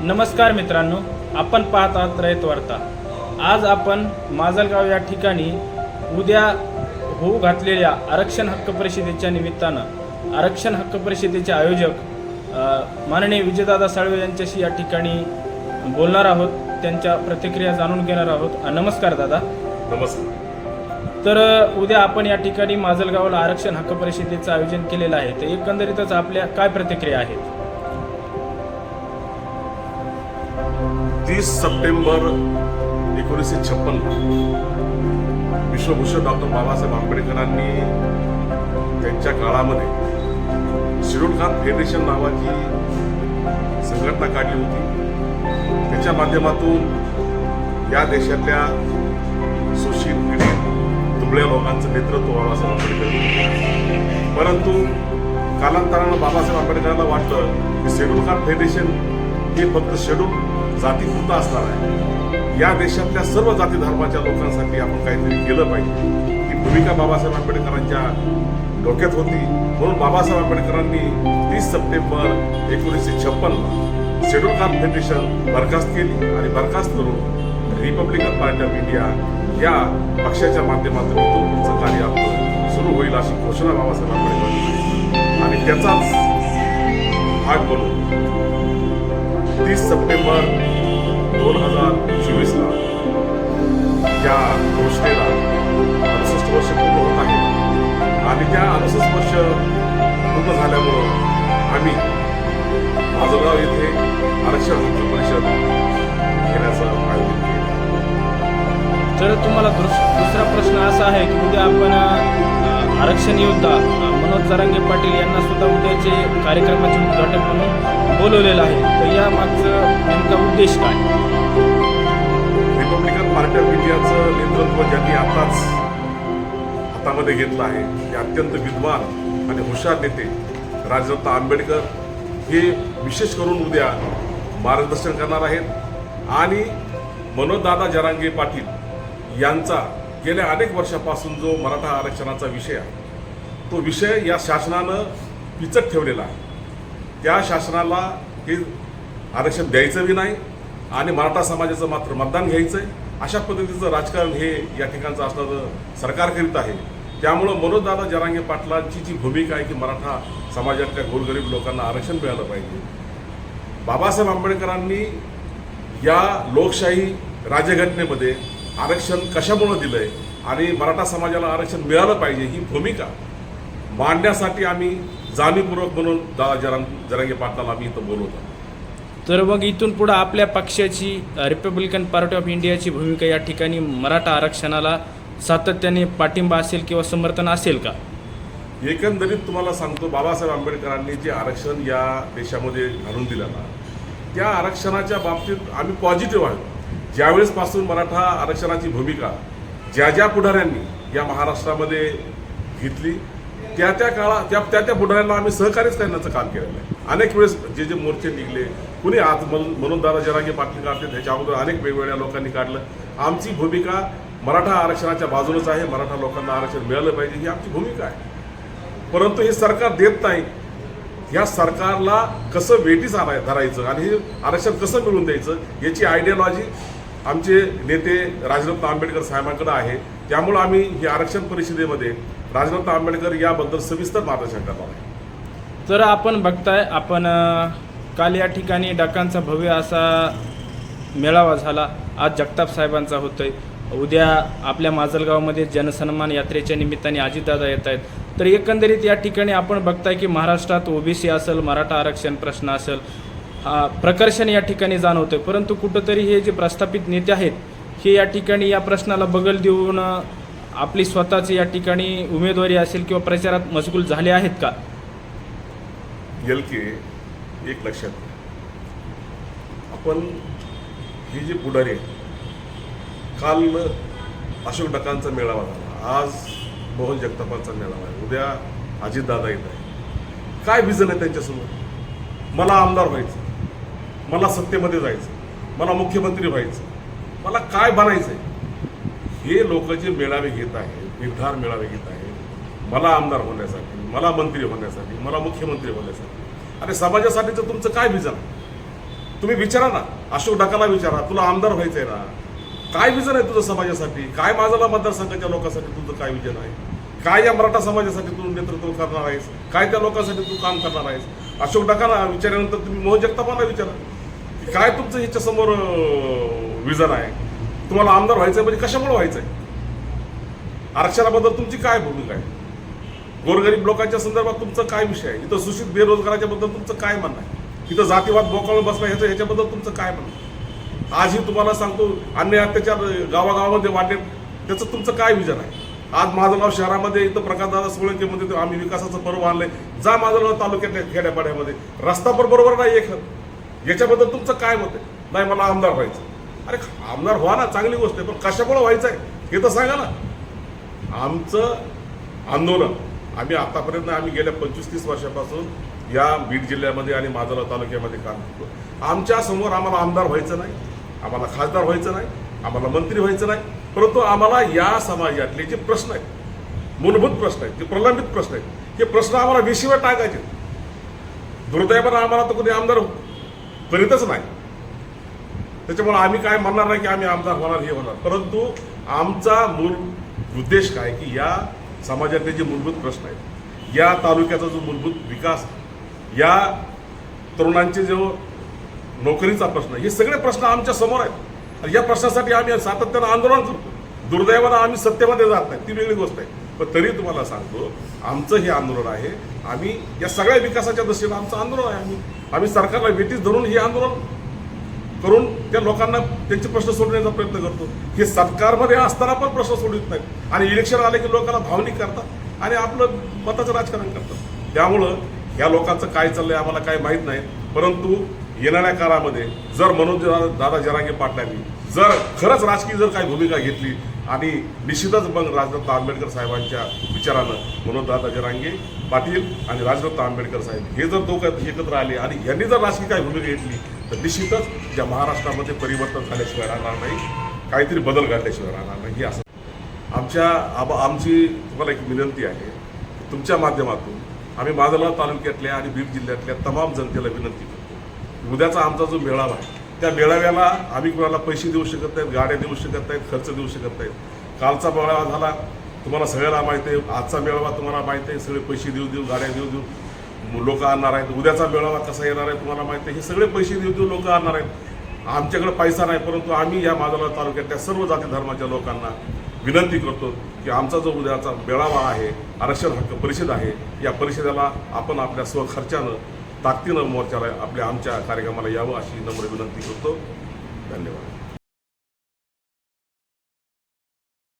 नमस्कार मित्रांनो आपण पाहत आहात रयत वार्ता. आज आपण माजलगाव या ठिकाणी उद्या होऊ घातलेल्या आरक्षण हक्क परिषदेच्या निमित्तानं आरक्षण हक्क परिषदेचे आयोजक माननीय विजयदादा साळवे यांच्याशी या ठिकाणी बोलणार आहोत. त्यांच्या प्रतिक्रिया जाणून घेणार आहोत. नमस्कार दादा. नमस्कार. तर उद्या आपण या ठिकाणी माजलगावला आरक्षण हक्क परिषदेचं आयोजन केलेलं आहे. तर एकंदरीतच आपल्या काय प्रतिक्रिया आहेत? तीस सप्टेंबर एकोणीसशे छप्पन विश्वभूषण डॉक्टर बाबासाहेब आंबेडकरांनी त्यांच्या काळामध्ये शिरोड खान फेडरेशन नावाची संघटना काढली होती. त्याच्या माध्यमातून या देशातल्या सुशील पीडित दुबळ्या लोकांचं नेतृत्व बाबासाहेब आंबेडकर परंतु कालांतरानं बाबासाहेब आंबेडकरांना वाटलं की शेड्यूल खान फेडरेशन हे फक्त शेड्यूल जातीपुरतं असणार आहे. या देशातल्या सर्व जाती धर्माच्या लोकांसाठी आपण काहीतरी केलं पाहिजे. ही भूमिका बाबासाहेब आंबेडकरांच्या डोक्यात होती. म्हणून बाबासाहेब आंबेडकरांनी तीस सप्टेंबर एकोणीसशे छप्पन शेड्यूल कास्ट फेडरेशन बरखास्त केली आणि बरखास्त करून रिपब्लिकन पार्टी ऑफ इंडिया या पक्षाच्या माध्यमातून पुढचं कार्य आपलं सुरू होईल अशी घोषणा बाबासाहेब आंबेडकर आणि त्याचाच भाग बनून तीस सप्टेंबर दोन हजार चोवीसला त्या घोषणेला अडुसष्ट वर्ष पूर्ण होत आहे आणि त्या अडुसष्ट वर्ष पूर्ण झाल्यामुळं आम्ही माजलगाव येथे आरक्षण हक्क परिषद घेण्याचं आयोजन केलं. तर तुम्हाला दुसरा प्रश्न असा आहे की उद्या आपण आरक्षण योद्धा मनोज जरांगे पाटील यांना सुद्धा उद्याचे कार्यक्रमाचे उद्घाटन म्हणून बोलवलेलं आहे. तर या मागचं नेमका उद्देश काय? रिपब्लिकन पार्टी ऑफ इंडियाचं नेतृत्व ज्यांनी आताच हातामध्ये घेतलं आहे ते अत्यंत विद्वान आणि हुशार नेते राजरत्न आंबेडकर हे विशेष करून उद्या मार्गदर्शन करणार आहेत. आणि मनोजदादा जरांगे पाटील यांचा गेल्या अनेक वर्षापासून जो मराठा आरक्षणाचा विषय आहे तो विषय या शासनानं पिचट ठेवलेला आहे. त्या शासनाला हे आरक्षण द्यायचं बी नाही आणि मराठा समाजाचं मात्र मतदान घ्यायचं आहे अशा पद्धतीचं राजकारण हे या ठिकाणचं असणारं सरकार करीत आहे. त्यामुळं मनोजदादा जरांगे पाटलांची जी भूमिका आहे की मराठा समाजातल्या गोरगरीब लोकांना आरक्षण मिळालं पाहिजे. बाबासाहेब आंबेडकरांनी या लोकशाही राज्यघटनेमध्ये आरक्षण कशामुळं दिलं आहे आणि मराठा समाजाला आरक्षण मिळालं पाहिजे ही भूमिका मांडण्यासाठी आम्ही जाणीवपूर्वक म्हणून दादा जरांग जरांगे पाटलाला आम्ही इथं बोलवतो. तर मग इथून पुढं आपल्या पक्षाची रिपब्लिकन पार्टी ऑफ इंडियाची भूमिका या ठिकाणी मराठा आरक्षणाला सातत्याने पाठिंबा असेल किंवा समर्थन असेल का? एकंदरीत तुम्हाला सांगतो बाबासाहेब आंबेडकरांनी जे आरक्षण या देशामध्ये घालून दिलं ना त्या आरक्षणाच्या बाबतीत आम्ही पॉझिटिव्ह आहोत. ज्यावेळेसपासून मराठा आरक्षणाची भूमिका ज्या ज्या पुढाऱ्यांनी या महाराष्ट्रामध्ये घेतली त्या त्या काळात त्या त्या त्या पुढाऱ्यांना आम्ही सहकार्यच करण्याचं काम केलेलं आहे. अनेक वेळेस जे जे मोर्चे निघले कुणी आज म्हणून म्हणून दादा जरांगे पाटील काढते त्याच्या अगोदर अनेक वेगवेगळ्या लोकांनी काढलं. आमची भूमिका मराठा आरक्षणाच्या बाजूनच आहे मराठा लोकांना आरक्षण मिळालं पाहिजे ही आमची भूमिका आहे. परंतु हे सरकार देत नाही. या सरकारला कसं वेटीस आणाय धरायचं आणि हे आरक्षण कसं मिळवून द्यायचं याची आयडियॉलॉजी आमचे नेते राजरत्न आंबेडकर साहेबांकडे आहे. त्यामुळं आम्ही ही आरक्षण परिषदेमध्ये राजनाथ आंबेडकर याबद्दल सविस्तर मार्गदर्शन करणार आहे. तर आपण बघताय आपण काल या ठिकाणी डाकांचा भव्य असा मेळावा झाला. आज जगताप साहेबांचा होतोय. उद्या आपल्या माजलगावमध्ये जनसन्मान यात्रेच्या निमित्ताने अजितदादा येत आहेत. तर एकंदरीत या ठिकाणी आपण बघताय की महाराष्ट्रात ओबीसी असेल मराठा आरक्षण प्रश्न असेल हा प्रकर्षण या ठिकाणी जाणवतोय. परंतु कुठंतरी हे जे प्रस्थापित नेते आहेत हे या ठिकाणी या प्रश्नाला बगल देऊन आपली स्वतःची या ठिकाणी उमेदवारी असेल किंवा प्रचारात मशगूल झाले आहेत का? एल के एक लक्षात आपण हे जे पुढारी आहेत काल अशोक डकांचा मेळावा झाला. आज मोहन जगतापांचा मेळावा आहे. उद्या अजितदादा येत आहे काय विजन आहे त्यांच्यासमोर? मला आमदार व्हायचं. मला सत्तेमध्ये जायचं. मला मुख्यमंत्री व्हायचं. मला काय बनायचं आहे हे लोक जे मेळावे घेत आहेत निर्धार मेळावे घेत आहेत मला आमदार होण्यासाठी मला मंत्री होण्यासाठी मला मुख्यमंत्री होण्यासाठी अरे समाजासाठीचं तुमचं काय विजन? तुम्ही विचारा ना. अशोक डाकाला विचारा तुला आमदार व्हायचं आहे ना. काय विजन आहे तुझं समाजासाठी? काय माझाला मतदारसंघाच्या लोकांसाठी तुझं काय विजन आहे? काय या मराठा समाजासाठी तू नेतृत्व करणार आहेस? काय त्या लोकांसाठी तू काम करणार आहेस? अशोक डाकाला विचारल्यानंतर तुम्ही मोहन जगतापांना विचारा. की काय तुमचं ह्याच्यासमोर विजन आहे? तुम्हाला आमदार व्हायचं आहे म्हणजे कशामुळे व्हायचं आहे आरक्षणाबद्दल तुमची काय भूमिका आहे? गोरगरीब लोकांच्या संदर्भात तुमचं काय विषय आहे? इथं सुशिक्षित बेरोजगाराच्या बद्दल तुमचं काय म्हणणं आहे? इथं जातीवाद बोकाळून बसला ह्याचं ह्याच्याबद्दल तुमचं काय म्हणणं आहे? आजही तुम्हाला सांगतो अन्य अत्याचार गावागावामध्ये वाढले त्याचं तुमचं काय विजन आहे? आज माझगाव शहरामध्ये इथं प्रकाशदादा सोळंकेमध्ये आम्ही विकासाचं पर्व आणलंय. जा माझगाव तालुक्यातल्या खेड्यापाड्यामध्ये. रस्ता पण बरोबर नाही एक याच्याबद्दल तुमचं काय मत आहे? नाही मला आमदार व्हायचं अरे आमदार व्हा ना चांगली गोष्ट आहे पण कशामुळे व्हायचं आहे हे तर सांगा ना. आमचं आंदोलन आम्ही आतापर्यंत आम्ही गेल्या पंचवीस तीस वर्षापासून या बीड जिल्ह्यामध्ये आणि माजरा तालुक्यामध्ये काम करतो आमच्यासमोर आम्हाला आमदार व्हायचं नाही आम्हाला खासदार व्हायचं नाही आम्हाला मंत्री व्हायचं नाही परंतु आम्हाला या समाजातले जे प्रश्न आहेत मूलभूत प्रश्न आहेत जे प्रलंबित प्रश्न आहेत हे प्रश्न आम्हाला विशिवाय टाकायचे. दुर्दैवानं आम्हाला तर कोणी आमदार करीतच नाही. त्याच्यामुळे आम्ही काय म्हणणार नाही की आम्ही आमदार होणार हे होणार. परंतु आमचा मूल उद्देश काय की या समाजातले जे मूलभूत प्रश्न आहेत या तालुक्याचा जो मूलभूत विकास या तरुणांचे जो नोकरीचा प्रश्न हे सगळे प्रश्न आमच्यासमोर आहेत. आणि या प्रश्नासाठी आम्ही सातत्यानं आंदोलन करतो दुर्दैवानं आम्ही सत्तेमध्ये जात नाही ती वेगळी गोष्ट आहे. पण तरी तुम्हाला सांगतो आमचं हे आंदोलन आहे. आम्ही या सगळ्या विकासाच्या दृष्टीनं आमचं आंदोलन आहे. आम्ही आम्ही सरकारला वेटीस धरून हे आंदोलन करून त्या लोकांना त्यांचे प्रश्न सोडण्याचा प्रयत्न करतो. हे सरकारमध्ये असताना पण प्रश्न सोडवित नाहीत. आणि इलेक्शन आले की लोकांना भावनिक करतात आणि आपलं मताचं राजकारण करतात. त्यामुळं ह्या लोकांचं काय चाललंय आम्हाला काय माहीत नाही. परंतु येणाऱ्या काळामध्ये जर मनोज दादा जरांगे पाटलांनी जर खरंच राजकीय जर काही भूमिका घेतली आणि निश्चितच मग राजदत्त आंबेडकर साहेबांच्या विचारानं मनोज दादा जरांगे पाटील आणि राजदत्ता आंबेडकर साहेब हे जर दोघं एकत्र आले आणि यांनी जर राजकीय काही भूमिका घेतली तर निश्चितच ज्या महाराष्ट्रामध्ये परिवर्तन झाल्याशिवाय राहणार नाही काहीतरी बदल घडल्याशिवाय राहणार नाही हे असं. आमच्या आबा आमची तुम्हाला एक विनंती आहे तुमच्या माध्यमातून आम्ही माजलगाव तालुक्यातल्या आणि बीड जिल्ह्यातल्या तमाम जनतेला विनंती करतो उद्याचा आमचा जो मेळावा आहे त्या मेळाव्याला आम्ही कुणाला पैसे देऊ शकत नाहीत गाड्या देऊ शकत नाहीत खर्च देऊ शकत नाहीत. कालचा मेळावा झाला तुम्हाला सगळ्याला माहिती आहे आजचा मेळावा तुम्हाला माहिती आहे सगळे पैसे देऊ देऊ गाड्या देऊ देऊ. लोक आणणार आहेत. उद्याचा मेळावा कसा येणार आहे तुम्हाला माहिती आहे? हे सगळे पैसे देऊ देऊ लोक आणणार आहेत. आमच्याकडे पैसा नाही परंतु आम्ही या माजोला तालुक्यातल्या सर्व जाती धर्माच्या लोकांना विनंती करतो की आमचा जो उद्याचा मेळावा आहे आरक्षण हक्क परिषद आहे या परिषदेला आपण आपल्या स्वखर्चानं ताकदीनं मोर्चाला आपल्या आमच्या कार्यक्रमाला यावं अशी नम्र विनंती करतो. धन्यवाद.